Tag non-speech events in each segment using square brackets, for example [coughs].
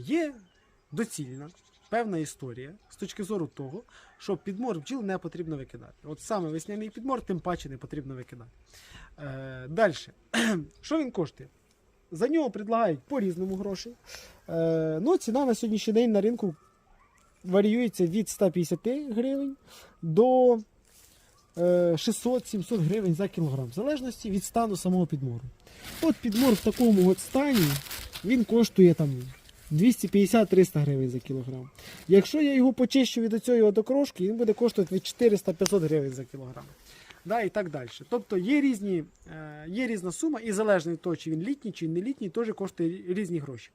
є доцільна певна історія з точки зору того, що підмор бджіл не потрібно викидати. От саме весняний підмор, тим паче не потрібно викидати. Е, Далі. [clears throat] Що він коштує? За нього предлагають по-різному гроші. Е, ну, ціна на сьогоднішній день на ринку варіюється від 150 гривень до е, 600-700 гривень за кілограм, в залежності від стану самого підмору. От підмор в такому от стані він коштує там 250-300 гривень за кілограм. Якщо я його почищу від оцієї от окрошки, він буде коштувати від 400-500 гривень за кілограм. Да, і так далі. Тобто є, різні, е, є різна сума, і залежно від того, чи він літній, чи не літній, теж коштує різні гроші.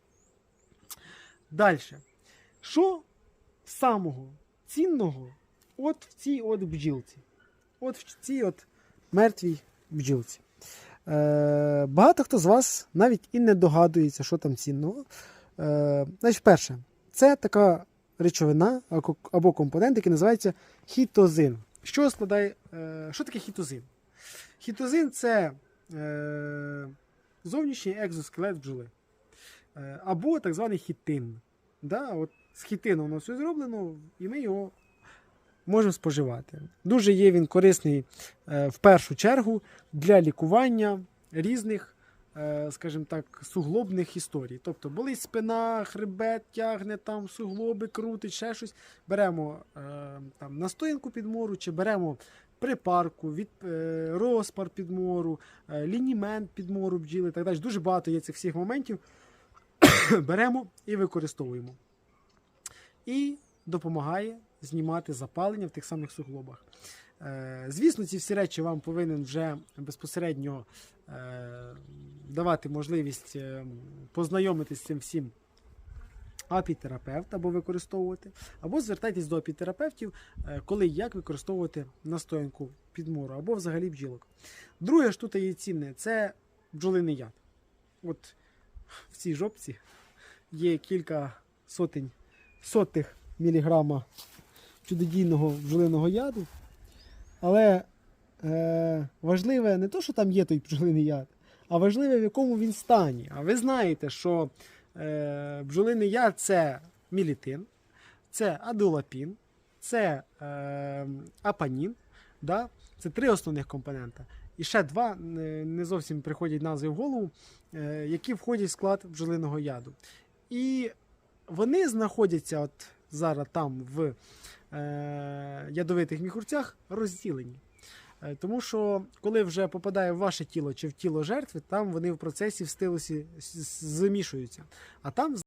Далі. Що самого цінного от в цій от бджілці? От в цій от мертвій бджілці. Е, багато хто з вас навіть і не догадується, що там цінного. Е, значить, перше, це така речовина або- компонент, який називається хітозин. Що складає, е, що таке хітозин? Хітозин це е, зовнішній екзоскелет бджоли. Або так званий хітин. Да? От з хітину воно все зроблено, і ми його можемо споживати. Дуже є він корисний в першу чергу для лікування різних, скажімо так, суглобних історій. Тобто болить спина, хребет тягне, там суглоби крутить, ще щось. Беремо е, там, настоянку підмору, чи беремо припарку, від, е, розпар підмору, е, лінімент підмору бджіли так далі. Дуже багато є цих всіх моментів. [coughs] Беремо і використовуємо. І допомагає знімати запалення в тих самих суглобах. Е, Звісно, ці всі речі вам повинен вже безпосередньо е, давати можливість е, познайомитись з цим всім апітерапевт або використовувати, або звертайтесь до апітерапевтів, е, коли як використовувати настоянку підмору, або взагалі бджілок. Друге ж тут є цінне це бджолиний яд. От в цій жопці є кілька сотень сотих міліграма чудодійного бджолиного яду. Але е, важливе не то, що там є той бджолиний яд, а важливе, в якому він стані. А ви знаєте, що е, бджолиний яд це мілітин, це адулапін, це е, апанін. Да? Це три основних компонента. І ще два не зовсім приходять назви в голову, е, які входять в склад бджолиного яду. І вони знаходяться от зараз там в е, ядовитих міхурцях розділені. Е, Тому що коли вже попадає в ваше тіло чи в тіло жертви, там вони в процесі в стилусі з- з- А там